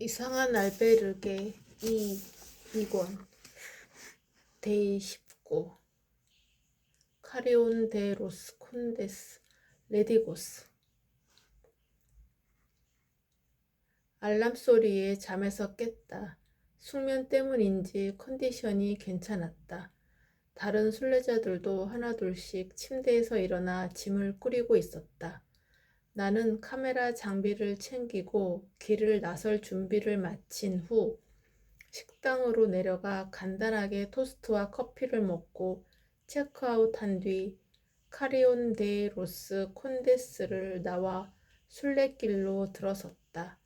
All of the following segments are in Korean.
이상한 알베르게 2 2권 데이 19 카리온 데 로스 콘데스 레디고스 알람 소리에 잠에서 깼다. 숙면 때문인지 컨디션이 괜찮았다. 다른 순례자들도 하나둘씩 침대에서 일어나 짐을 꾸리고 있었다. 나는 카메라 장비를 챙기고 길을 나설 준비를 마친 후 식당으로 내려가 간단하게 토스트와 커피를 먹고 체크아웃한 뒤 카리온 데 로스 콘데스를 나와 순례길로 들어섰다.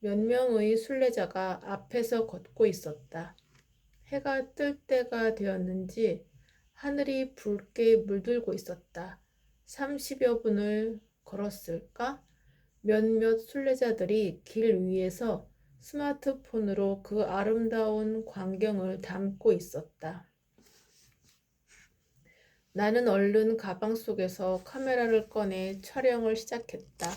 몇 명의 순례자가 앞에서 걷고 있었다. 해가 뜰 때가 되었는지 하늘이 붉게 물들고 있었다. 30여 분을 걸었을까? 몇몇 순례자들이 길 위에서 스마트폰으로 그 아름다운 광경을 담고 있었다. 나는 얼른 가방 속에서 카메라를 꺼내 촬영을 시작했다.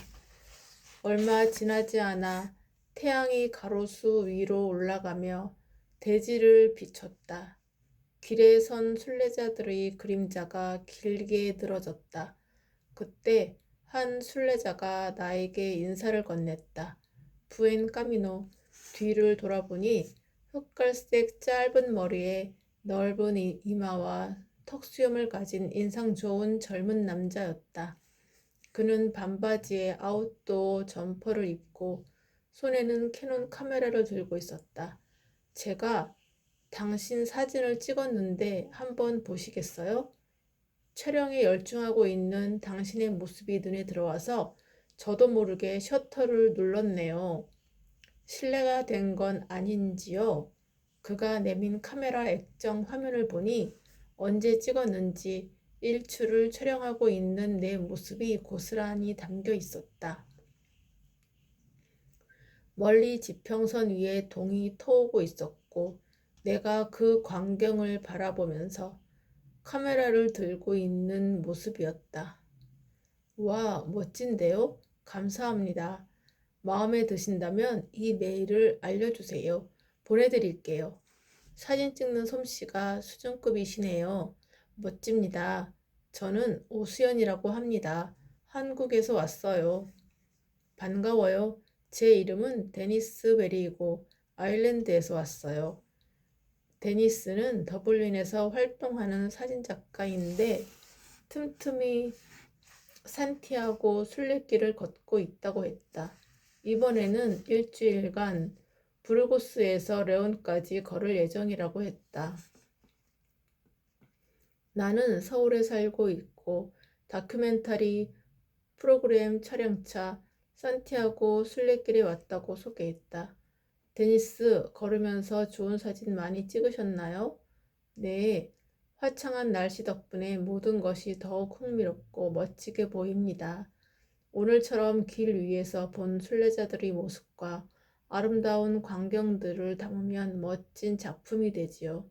얼마 지나지 않아 태양이 가로수 위로 올라가며 대지를 비췄다. 길에 선 순례자들의 그림자가 길게 늘어졌다. 그때 한 순례자가 나에게 인사를 건넸다. 부엔 까미노. 뒤를 돌아보니 흑갈색 짧은 머리에 넓은 이- 이마와 턱수염을 가진 인상 좋은 젊은 남자였다. 그는 반바지에 아웃도어 점퍼를 입고 손에는 캐논 카메라를 들고 있었다. 제가 당신 사진을 찍었는데 한번 보시겠어요? 촬영에 열중하고 있는 당신의 모습이 눈에 들어와서 저도 모르게 셔터를 눌렀네요. 실례가 된 건 아닌지요? 그가 내민 카메라 액정 화면을 보니 언제 찍었는지 일출을 촬영하고 있는 내 모습이 고스란히 담겨 있었다. 멀리 지평선 위에 동이 터오고 있었고 내가 그 광경을 바라보면서 카메라를 들고 있는 모습이었다. 와, 멋진데요? 감사합니다. 마음에 드신다면 이 메일을 알려주세요. 보내드릴게요. 사진 찍는 솜씨가 수준급이시네요. 멋집니다. 저는 오수연이라고 합니다. 한국에서 왔어요. 반가워요. 제 이름은 데니스 베리이고 아일랜드에서 왔어요. 데니스는 더블린에서 활동하는 사진작가인데 틈틈이 산티아고 순례길을 걷고 있다고 했다. 이번에는 일주일간 부르고스에서 레온까지 걸을 예정이라고 했다. 나는 서울에 살고 있고 다큐멘터리 프로그램 촬영차 산티아고 순례길에 왔다고 소개했다. 데니스, 걸으면서 좋은 사진 많이 찍으셨나요? 네, 화창한 날씨 덕분에 모든 것이 더욱 흥미롭고 멋지게 보입니다. 오늘처럼 길 위에서 본 순례자들의 모습과 아름다운 광경들을 담으면 멋진 작품이 되지요.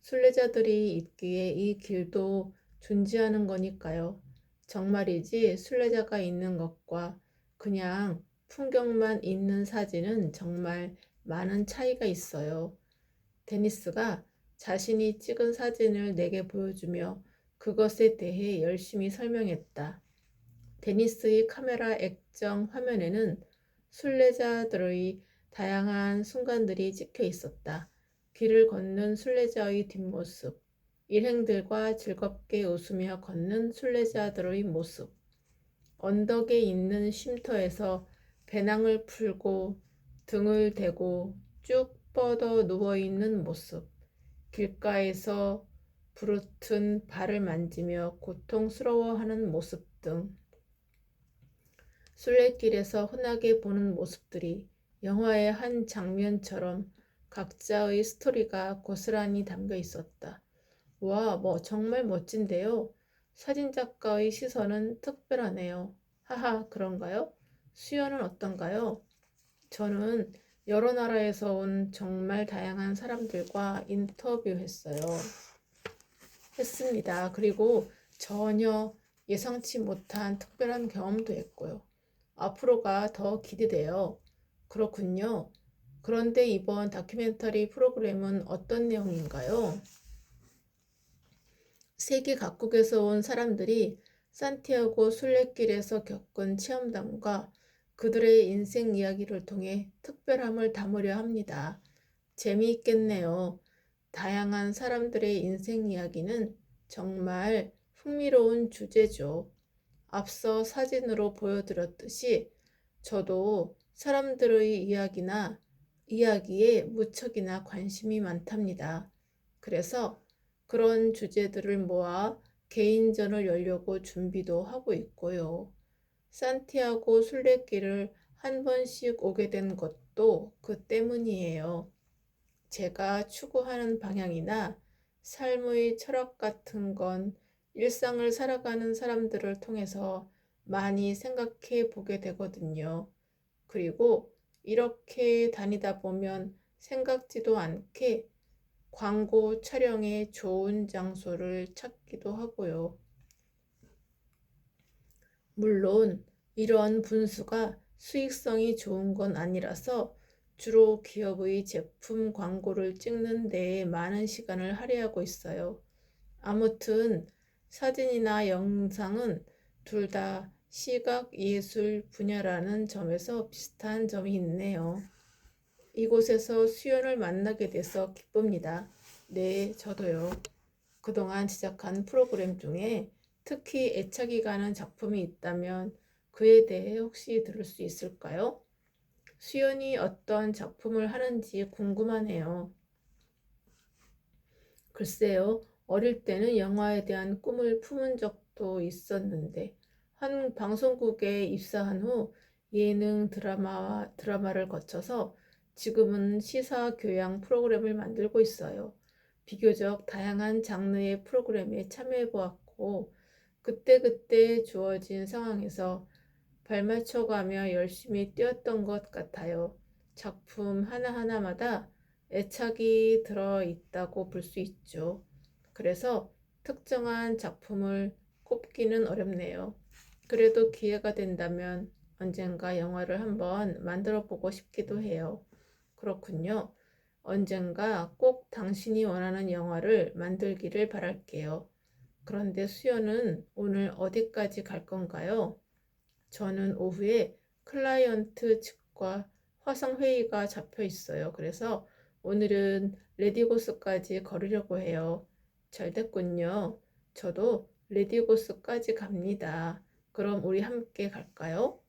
순례자들이 있기에 이 길도 존재하는 거니까요. 정말이지 순례자가 있는 것과 그냥 풍경만 있는 사진은 정말 많은 차이가 있어요. 데니스가 자신이 찍은 사진을 내게 보여주며 그것에 대해 열심히 설명했다. 데니스의 카메라 액정 화면에는 순례자들의 다양한 순간들이 찍혀 있었다. 길을 걷는 순례자의 뒷모습, 일행들과 즐겁게 웃으며 걷는 순례자들의 모습, 언덕에 있는 쉼터에서 배낭을 풀고 등을 대고 쭉 뻗어 누워 있는 모습, 길가에서 부르튼 발을 만지며 고통스러워하는 모습 등 순례길에서 흔하게 보는 모습들이 영화의 한 장면처럼 각자의 스토리가 고스란히 담겨 있었다. 와, 뭐 정말 멋진데요. 사진작가의 시선은 특별하네요. 하하, 그런가요? 수연은 어떤가요? 저는 여러 나라에서 온 정말 다양한 사람들과 인터뷰했어요. 했습니다. 그리고 전혀 예상치 못한 특별한 경험도 했고요. 앞으로가 더 기대돼요. 그렇군요. 그런데 이번 다큐멘터리 프로그램은 어떤 내용인가요? 세계 각국에서 온 사람들이 산티아고 순례길에서 겪은 체험담과 그들의 인생 이야기를 통해 특별함을 담으려 합니다. 재미있겠네요. 다양한 사람들의 인생 이야기는 정말 흥미로운 주제죠. 앞서 사진으로 보여드렸듯이 저도 사람들의 이야기나 이야기에 무척이나 관심이 많답니다. 그래서 그런 주제들을 모아 개인전을 열려고 준비도 하고 있고요. 산티아고 순례길을 한 번씩 오게 된 것도 그 때문이에요. 제가 추구하는 방향이나 삶의 철학 같은 건 일상을 살아가는 사람들을 통해서 많이 생각해 보게 되거든요. 그리고 이렇게 다니다 보면 생각지도 않게 광고 촬영에 좋은 장소를 찾기도 하고요. 물론 이런 분수가 수익성이 좋은 건 아니라서 주로 기업의 제품 광고를 찍는 데에 많은 시간을 할애하고 있어요. 아무튼 사진이나 영상은 둘 다 시각 예술 분야라는 점에서 비슷한 점이 있네요. 이곳에서 수연을 만나게 돼서 기쁩니다. 네, 저도요. 그동안 제작한 프로그램 중에 특히 애착이 가는 작품이 있다면 그에 대해 혹시 들을 수 있을까요? 수연이 어떤 작품을 하는지 궁금하네요. 글쎄요, 어릴 때는 영화에 대한 꿈을 품은 적도 있었는데, 한 방송국에 입사한 후 예능 드라마와 드라마를 거쳐서 지금은 시사 교양 프로그램을 만들고 있어요. 비교적 다양한 장르의 프로그램에 참여해 보았고, 그때그때 주어진 상황에서 발맞춰가며 열심히 뛰었던 것 같아요. 작품 하나하나마다 애착이 들어 있다고 볼 수 있죠. 그래서 특정한 작품을 꼽기는 어렵네요. 그래도 기회가 된다면 언젠가 영화를 한번 만들어 보고 싶기도 해요. 그렇군요. 언젠가 꼭 당신이 원하는 영화를 만들기를 바랄게요. 그런데 수연은 오늘 어디까지 갈 건가요? 저는 오후에 클라이언트 측과 화상회의가 잡혀 있어요. 그래서 오늘은 레디고스까지 걸으려고 해요. 잘 됐군요. 저도 레디고스까지 갑니다. 그럼 우리 함께 갈까요?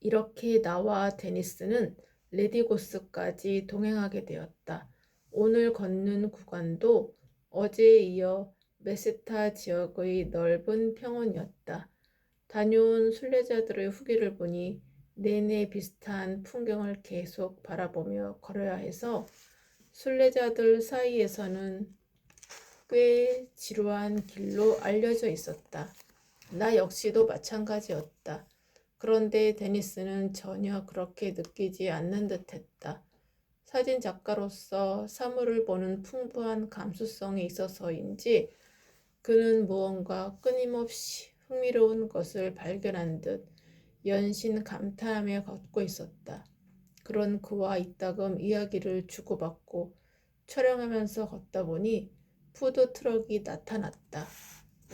이렇게 나와 데니스는 레디고스까지 동행하게 되었다. 오늘 걷는 구간도 어제에 이어 메세타 지역의 넓은 평원이었다. 다녀온 순례자들의 후기를 보니 내내 비슷한 풍경을 계속 바라보며 걸어야 해서 순례자들 사이에서는 꽤 지루한 길로 알려져 있었다. 나 역시도 마찬가지였다. 그런데 데니스는 전혀 그렇게 느끼지 않는 듯 했다. 사진 작가로서 사물을 보는 풍부한 감수성이 있어서인지 그는 무언가 끊임없이 흥미로운 것을 발견한 듯 연신 감탄하며 걷고 있었다. 그런 그와 이따금 이야기를 주고받고 촬영하면서 걷다 보니 푸드 트럭이 나타났다.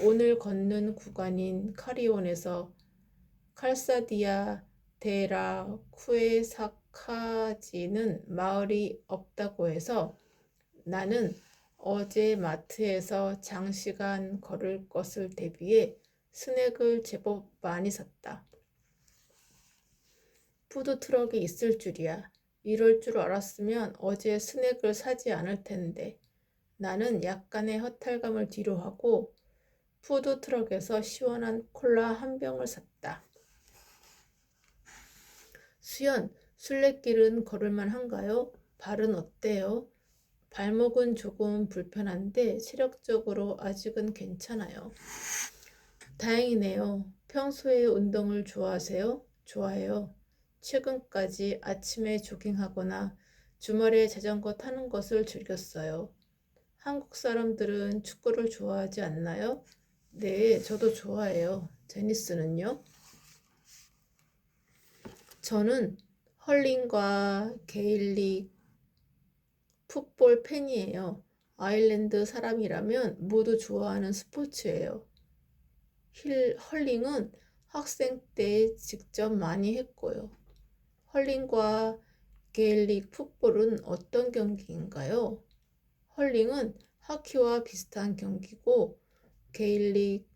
오늘 걷는 구간인 카리온에서 칼사디아 데라 쿠에사 카지는 마을이 없다고 해서 나는 어제 마트에서 장시간 걸을 것을 대비해 스낵을 제법 많이 샀다. 푸드트럭이 있을 줄이야. 이럴 줄 알았으면 어제 스낵을 사지 않을 텐데. 나는 약간의 허탈감을 뒤로하고 푸드트럭에서 시원한 콜라 한 병을 샀다. 수연, 순례길은 걸을만 한가요? 발은 어때요? 발목은 조금 불편한데 체력적으로 아직은 괜찮아요. 다행이네요. 평소에 운동을 좋아하세요? 좋아해요. 최근까지 아침에 조깅하거나 주말에 자전거 타는 것을 즐겼어요. 한국 사람들은 축구를 좋아하지 않나요? 네, 저도 좋아해요. 테니스는요? 저는 헐링과 게일릭 풋볼 팬이에요. 아일랜드 사람이라면 모두 좋아하는 스포츠예요. 힐, 헐링은 학생 때 직접 많이 했고요. 헐링과 게일릭 풋볼은 어떤 경기인가요? 헐링은 하키와 비슷한 경기고 게일릭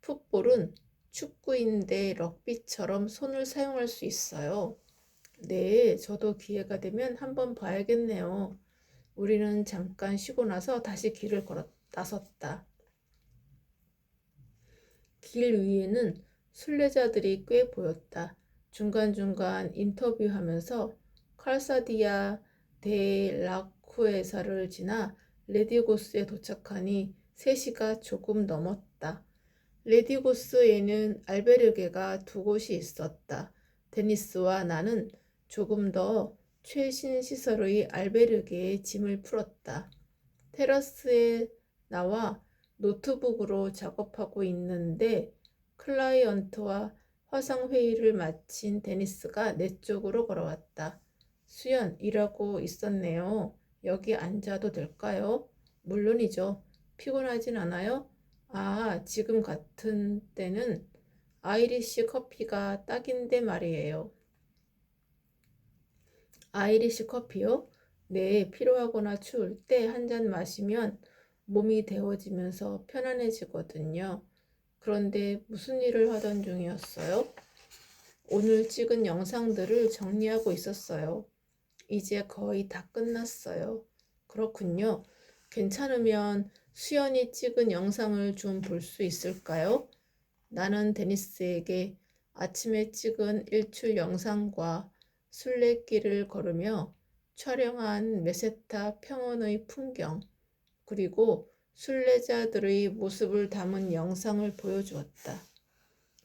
풋볼은 축구인데 럭비처럼 손을 사용할 수 있어요. 네, 저도 기회가 되면 한번 봐야겠네요. 우리는 잠깐 쉬고 나서 다시 길을 걸어 나섰다. 길 위에는 순례자들이 꽤 보였다. 중간중간 인터뷰하면서 칼사디아 데 라쿠에사를 지나 레디고스에 도착하니 3시가 조금 넘었다. 레디고스에는 알베르게가 두 곳이 있었다. 데니스와 나는 조금 더 최신 시설의 알베르게에 짐을 풀었다. 테라스에 나와 노트북으로 작업하고 있는데 클라이언트와 화상회의를 마친 데니스가 내 쪽으로 걸어왔다. 수연, 일하고 있었네요. 여기 앉아도 될까요? 물론이죠. 피곤하진 않아요? 아, 지금 같은 때는 아이리시 커피가 딱인데 말이에요. 아이리시 커피요? 네, 피로하거나 추울 때 한 잔 마시면 몸이 데워지면서 편안해지거든요. 그런데 무슨 일을 하던 중이었어요? 오늘 찍은 영상들을 정리하고 있었어요. 이제 거의 다 끝났어요. 그렇군요. 괜찮으면 수연이 찍은 영상을 좀 볼 수 있을까요? 나는 데니스에게 아침에 찍은 일출 영상과 순례길을 걸으며 촬영한 메세타 평원의 풍경, 그리고 순례자들의 모습을 담은 영상을 보여주었다.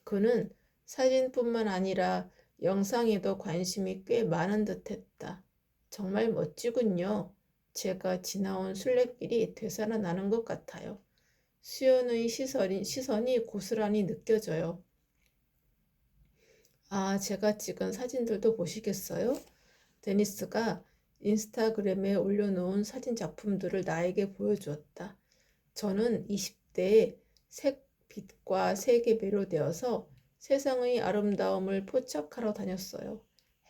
그는 사진뿐만 아니라 영상에도 관심이 꽤 많은 듯 했다. 정말 멋지군요. 제가 지나온 순례길이 되살아나는 것 같아요. 수연의 시선이, 시선이 고스란히 느껴져요. 아, 제가 찍은 사진들도 보시겠어요? 데니스가 인스타그램에 올려놓은 사진 작품들을 나에게 보여주었다. 저는 20대에 색빛과 색에 매료되어서 세상의 아름다움을 포착하러 다녔어요.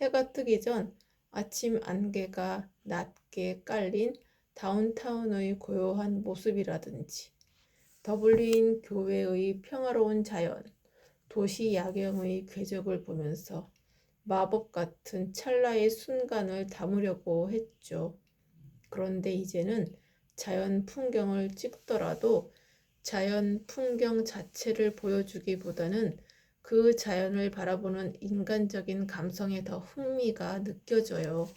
해가 뜨기 전 아침 안개가 낮게 깔린 다운타운의 고요한 모습이라든지 더블린 교회의 평화로운 자연, 도시 야경의 궤적을 보면서 마법 같은 찰나의 순간을 담으려고 했죠. 그런데 이제는 자연 풍경을 찍더라도 자연 풍경 자체를 보여주기보다는 그 자연을 바라보는 인간적인 감성에 더 흥미가 느껴져요.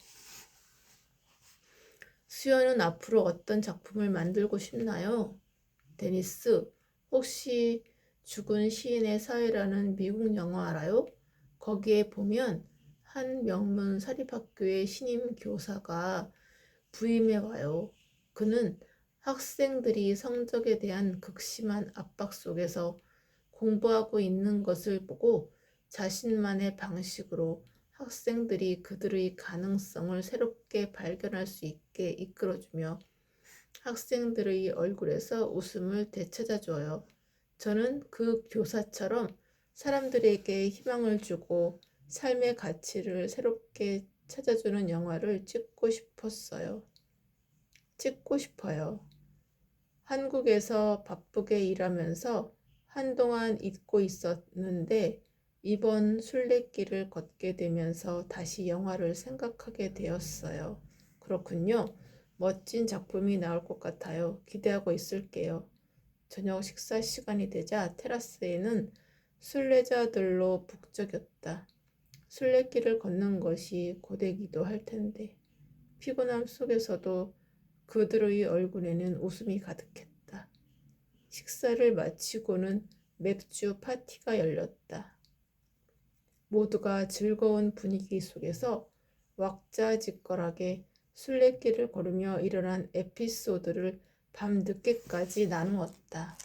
수연은 앞으로 어떤 작품을 만들고 싶나요? 데니스, 혹시 죽은 시인의 사회라는 미국 영화 알아요? 거기에 보면 한 명문 사립학교의 신임 교사가 부임해 와요. 그는 학생들이 성적에 대한 극심한 압박 속에서 공부하고 있는 것을 보고 자신만의 방식으로 학생들이 그들의 가능성을 새롭게 발견할 수 있게 이끌어주며 학생들의 얼굴에서 웃음을 되찾아 줘요. 저는 그 교사처럼 사람들에게 희망을 주고 삶의 가치를 새롭게 찾아주는 영화를 찍고 싶었어요. 찍고 싶어요. 한국에서 바쁘게 일하면서 한동안 잊고 있었는데 이번 순례길을 걷게 되면서 다시 영화를 생각하게 되었어요. 그렇군요. 멋진 작품이 나올 것 같아요. 기대하고 있을게요. 저녁 식사 시간이 되자 테라스에는 순례자들로 북적였다. 순례길을 걷는 것이 고되기도 할 텐데 피곤함 속에서도 그들의 얼굴에는 웃음이 가득했다. 식사를 마치고는 맥주 파티가 열렸다. 모두가 즐거운 분위기 속에서 왁자지껄하게 순례길을 걸으며 일어난 에피소드를 밤늦게까지 나누었다.